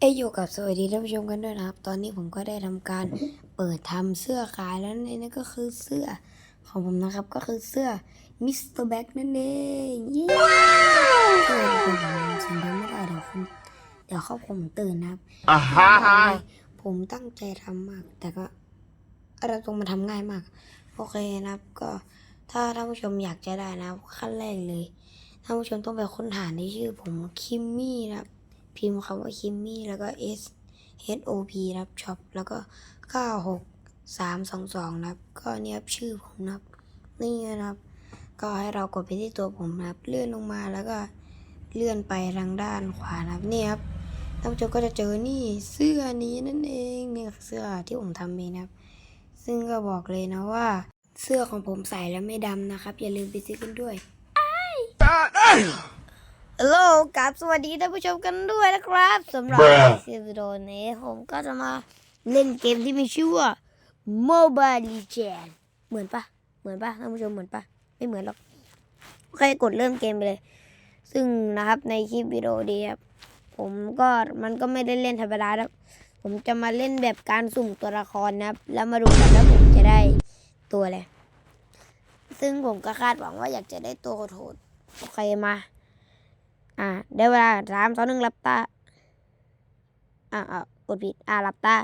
เอยอยู่กับสวัสดีท่านผู้ชมกันด้วยนะครับ ตอนนี้ผมก็ได้ทำการเปิดทำเสื้อขายแล้วนี่นั่นก็คือเสื้อของผมนะครับ ก็คือเสื้อมิสเตอร์แบ็กนั่นเองเย้เสื้อผมเสียงดังไม่ได้เดี๋ยวคุณเดี๋ยวครอบครัวผมตื่นนะครับอ่าฮะฮะผมตั้งใจทำมาก แต่ก็อะไรตรงมาทำง่ายมาก โอเคนะครับ ก็ถ้าท่านผู้ชมอยากจะได้นะครับขั้นแรกเลยท่านผู้ชมต้องไปค้นหาในชื่อผมคิมมี่นะครับ พิมพ์คำว่าคิมมี่แล้วก็ S H O P นะครับช็อปแล้วก็ 96 322นะครับ ก็เนี่ยครับชื่อผมนะครับ นี่นะครับ ก็ให้เรากดไปที่ตัวผมนะครับ เลื่อนลงมาแล้วก็เลื่อนไปทางด้านขวานะครับนี่ครับท่านผู้ชมก็จะเจอนี่เสื้อนี้นั่นเองนี่คือเสื้อที่ผมทำเองนะครับ ซึ่งก็บอกเลยนะว่า เสื้อของผมใส่แล้วไม่ดำนะครับ อย่าลืมไปซื้อกันด้วย ฮัลโหลกับสวัสดีท่านผู้ชมกันด้วยนะครับสำหรับ Bruh คลิปวิดีโอนี้ผมก็จะมาเล่นเกมที่มีชื่อว่า Mobile Legends เหมือนปะเหมือนปะท่านผู้ชมเหมือนปะไม่เหมือนหรอกโอเคกดเริ่มเกมไปเลย ซึ่งนะครับในคลิปวิดีโอนี้ครับผมก็มันก็ไม่ได้เล่นธรรมดาครับผมจะมาเล่นแบบการสุ่มตัวละครนะครับ แล้วมาดูกันว่าผมจะได้ตัวอะไรซึ่งผมก็คาดหวังว่าอยากจะได้ตัวโหดๆโอเคมา อ่าได้เวลาสามสองหนึ่งหลับตา อ่าอ่ากดผิด อ่าหลับตา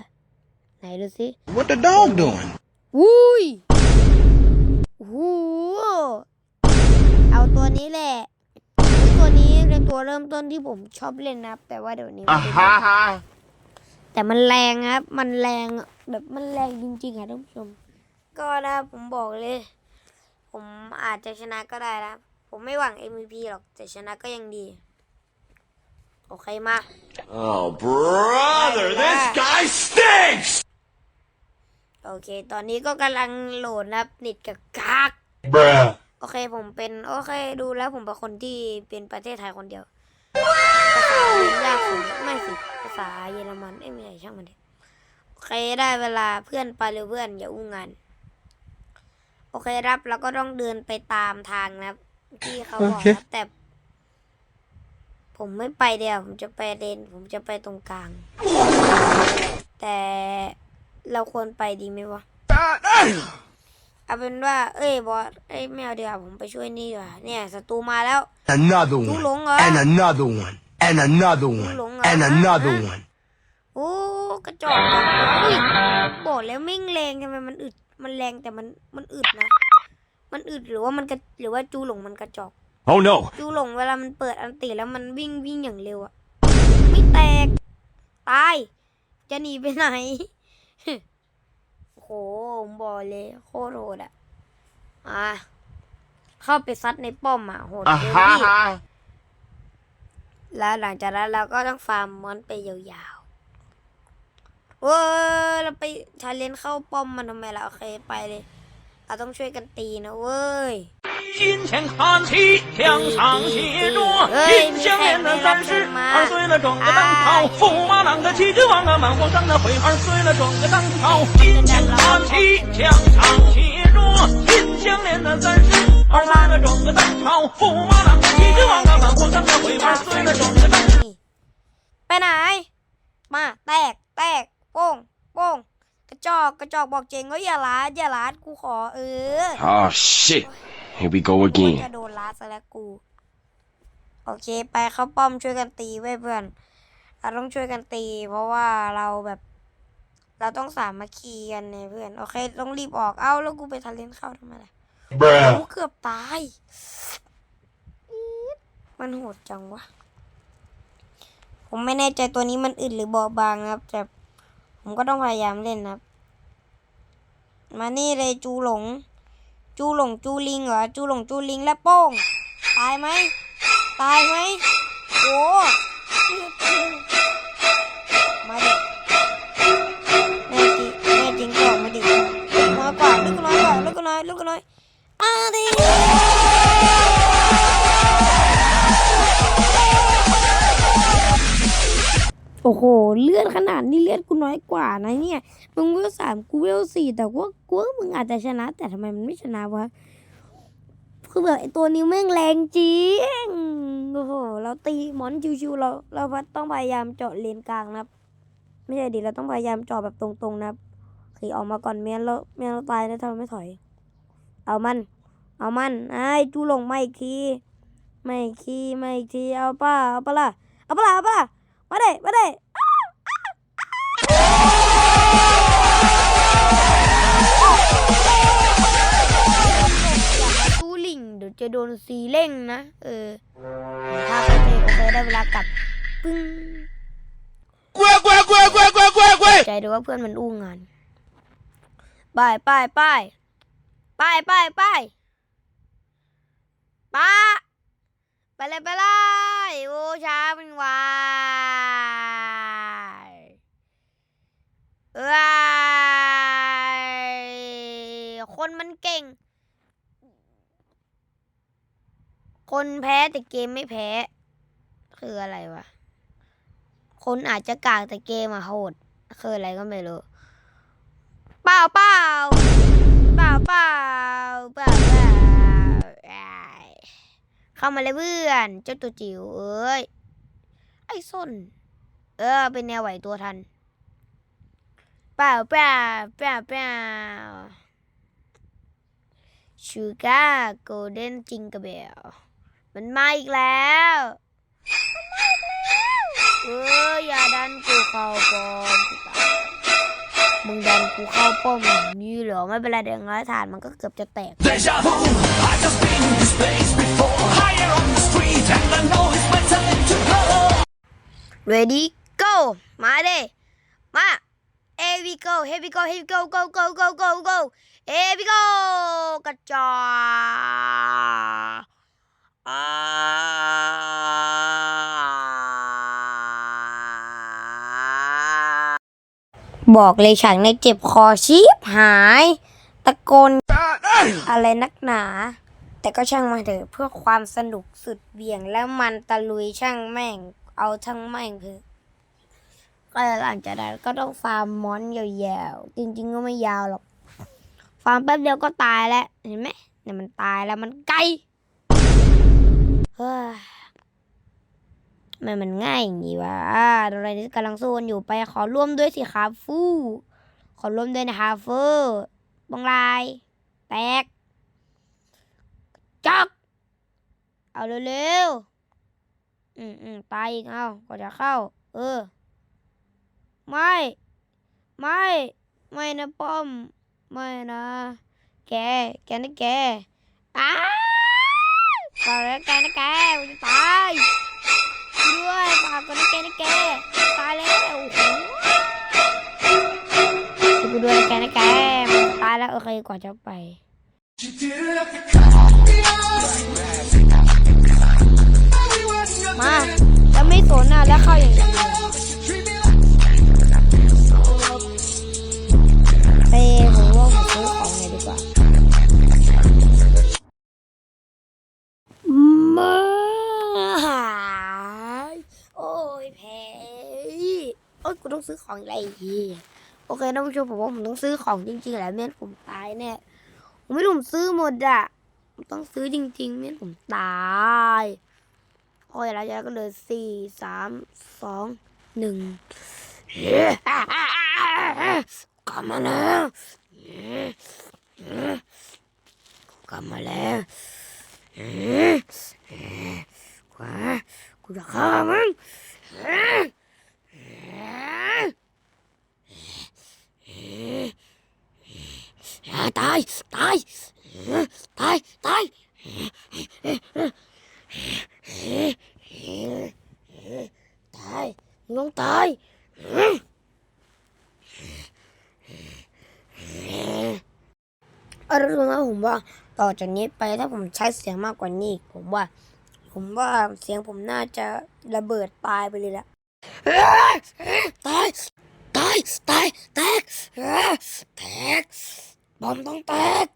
ไหนดูสิ What the dog doing? วุ้ยโอ้โหเอาตัวนี้แหละ ตัวนี้เป็นตัวเริ่มต้นที่ผมชอบเล่นนะครับ แต่ว่าเดี๋ยวนี้อ่าไม่ฮะได้เล่นฮะแต่มันแรงครับ มันแรงแบบมันแรงจริงๆค่ะท่านผู้ชม ก็นะผมบอกเลย ผมอาจจะชนะก็ได้นะ ผมไม่หวัง MVP หรอกแต่ชนะก็ยังดีโอเคมา Oh, brother, this guy stinks! โอเค ตอนนี้ก็กำลังโหลดนะครับเน็ตกับกาก Bruh. โอเคผมเป็น โอเคดูแล้วผมเป็นคนที่เป็นประเทศไทยคนเดียว ภาษาเรียนยากสุดไม่สิ ภาษาเยอรมันเอ้ยไม่ใช่ช่างมันดิโอเคได้เวลาเพื่อนไปเร็วเพื่อนอย่าอุ้งงาน โอเครับแล้วก็ต้องเดินไปตามทางนะครับที่เขาบอกนะแต่ ผมไม่ไปเดียวผมจะไปเลนผมจะไปตรงกลาง แต่เราควรไปดีไหมวะเอาเป็นว่า เอ้ยบอสเอ้ยไม่เอาเดี๋ยวาผมไปช่วยนี่ดีกว่าเนี่ยศัตรูมาแล้ว Another Tú one. lủng hả? And another one. And another one. lủng hả? And another Hả? one. โอ้กระจอกจังอุ้ยบอกแล้วไม่งแรงทำไมมันอึดมันแรงแต่มันมันอึดนะ มันอึดหรือว่ามันกระหรือว่าจูหลงมันกระจอก Oh no. จูหลงเวลามันเปิดอันติแล้วมันวิ่งวิ่งอย่างเร็วอะไม่แตก ตาย จะหนีไปไหน โอ้โหผมบอกเลยโคตรโหดอะอะเข้าไปซัดในป้อมอะโหดอ่าเกินฮะพี่ฮะแล้วหลังจากนั้นเราก็ต้องฟาร์มมอนไปยาวๆเว้ยเราไปชาเลนจ์เข้าป้อมมันทำไมล่ะโอเคไปเลย เราต้องช่วยกันตีนะเว้ย 金钱看齐，墙上写着哎金项链的战士，二岁了装个当朝，驸马郎的旗帜王啊，满皇上的徽牌碎了装个当朝，金钱看齐，墙上写着金项链的战士，二岁了装个当朝，驸马郎的旗帜王啊，满皇上的徽牌碎了装个当朝。 ไปไหน มา แตก แตก โป้ง โป้ง กระจอก กระจอกบอกเจงว่าอย่าลาดอย่าลาดกูขอเออ Oh shit. Here we go กู again. จะโดนลาดซะแล้วกู โอเค ไปเข้าป้อมช่วยกันตีไว้ยเพื่อนเราต้องช่วยกันตี เพราะว่าเราแบบ เราต้องสามัคคีกันเนี่ยเพื่อน โอเค ต้องรีบออกเอ้าแล้วกูไปทะเลนเข้าทำไมล่ะ Bruh. กูเกือบตายอี๊ดมันโหดจังวะ ผมไม่แน่ใจตัวนี้มันอึดหรือเบาบางนะครับ แต่ผมก็ต้องพยายามเล่นนะครับ มานี่เลยจูหลง จูหลงจูลิงเหรอจูหลงจูลิงและโป้ง ตายไหมตายไหมโอ้มาดิแม่จริงแม่จริงก็อกมาดิน้อยกว่าลูกน้อยกว่าลูกน้อยลูกน้อยอาดิ โอ้โห เลือดขนาดนี้เลือดกูน้อยกว่านะเนี่ย มึงเวลสามกูเวลสี่แต่ว่ากูว่ามึงอาจจะชนะ แต่ทำไมมันไม่ชนะวะ คือแบบไอตัวนี้แม่งแรงจริง โอ้โห เราตีหมอนชิวๆเรา เราต้องพยายามเจาะเลนกลางนะครับไม่ใช่ดิ เราต้องพยายามเจาะแบบตรงๆนะครับขี่ออกมาก่อนเมียนเราเมียนเราตายแล้วถ้าเราไม่ถอย เอามัน เอามัน ไอ้จูหลงไม่อีกทีไม่อีกทีไม่อีกทีเอาป่ะเอาป่ะล่ะ เอาป่ะล่ะเอาป่ะล่ะ มาเด้มาเด้ตู้ลิงเดี๋ยวจะโดนซีเร่งนะ เออ ถ้าเขาเตะโอเคได้เวลากลับ ปึ้งกล้วยกล้วยกล้วยกล้วยกล้วยกล้วยกล้วยใจดูว่าเพื่อนมันอู้งานไปไปไปไปไปไปป้าไปเลยไปเลยโอ้ช้าเป็นวายเอ้ยคนมันเก่ ง คนแพ้แต่เกมไม่แพ้ คืออะไรวะ คนอาจจะกากแต่เกมอะโหด คืออะไรก็ไม่รู้ เปล่าเปล่าเปล่าเปล่าเปล่าเปล่าอ้าเข้ามาเลยเพื่อน เจ้าตัวจิ๋วเอ้ย ไอ้ส้น เออ เป็นแนวไหวตัวทัน เปล่าเปล่าเปล่าเปล่า ชูการ์โกลเด้นจิงกระเบลมันมาอีกแล้ว เอออย่าดันกูเข้าป้อมมึงดันกูเข้าป้อมอย่างนี้เหรอ ไม่เป็นไรเดี๋ยวร้อยฐานมันก็เกือบจะแตก Deja vu, I've just been in this place before. Higher on the street, and I know it's my time to go. ready go มาเด้มา here we go here we go here we go go go go go go here we go กระจอกอ่าบอกเลยฉากในเจ็บคอชีบหาย ตะโกนอะไรนักหนา แต่ก็ช่างมาเถอะเพื่อความสนุกสุดเหวี่ยงแล้วมันตะลุยช่างแม่ง เอาทั้งแม่งคือ ก็หลังจากนั้นก็ต้องฟาร์มมอนยาวๆ จริง ๆ ก็ไม่ยาวหรอก ฟาร์มแป๊บเดียวก็ตายแล้ว เห็นไหมเนี่ยมันตายแล้วมันไกลเฮ้ยไมมันง่ายอย่างนี้วะอ่าอะไรนี่กำลังสู้กันอยู่ไปขอร่วมด้วยสิครับฟู่ ขอร่วมด้วยนะครับฟู่บังลาย แตกจักเอาเร็วๆ อืมอืมตายอีกเอาก็จะเข้า เออ ไม่ ไม่ ไม่นะป้อม ไม่นะ แก แกนะแกอ้าฝากแล้วแกนะแกกูจะตายด้วยฝากกันนะแกนะแกตายแล้วโอ้โหกูด้วยแกนะแกมันตายแล้วโอเคกว่าจะไปมาแล้วไม่สนอะแล้วเข้าอย่างเดียว กูต้องซื้อของอะไรอีโอเคท่านผู้ชมผมว่าผมต้องซื้อของจริงๆแหละไม่งั้นผมตายแน่ผมไม่รู้ผมซื้อหมดอะผมต้องซื้อจริงๆไม่งั้นผมตายโอ้ยแล้วก็เลยสี่สามสองหนึ่งเฮ้กลับมาแล้วเฮ้กลับมาแล้วขวากูจะฆ่ามึง ตาย ตาย ตาย ตายตายมึงต้องตายเอาละทุกคนครับผมว่าต่อจากนี้ไปถ้าผมใช้เสียงมากกว่านี้ ผมว่า ผมว่าเสียงผมน่าจะระเบิดตายไปเลยละ ตาย ตาย ตาย แตก แตกบอมต้องแตก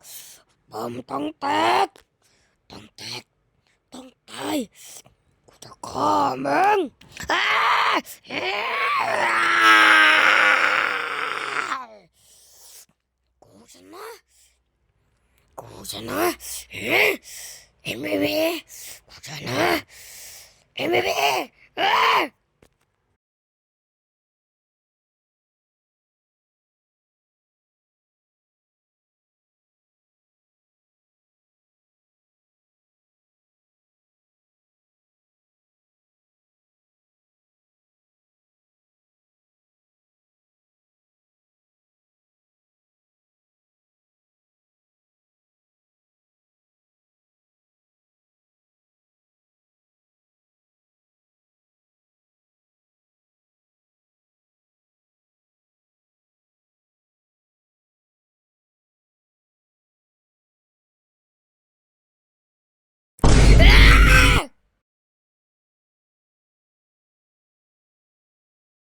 บอมต้องแตก ต้องแตก ต้องตาย กูจะฆ่ามึงกูชนะกูชนะ MVP บอกฉันนะ MVP เอ้ย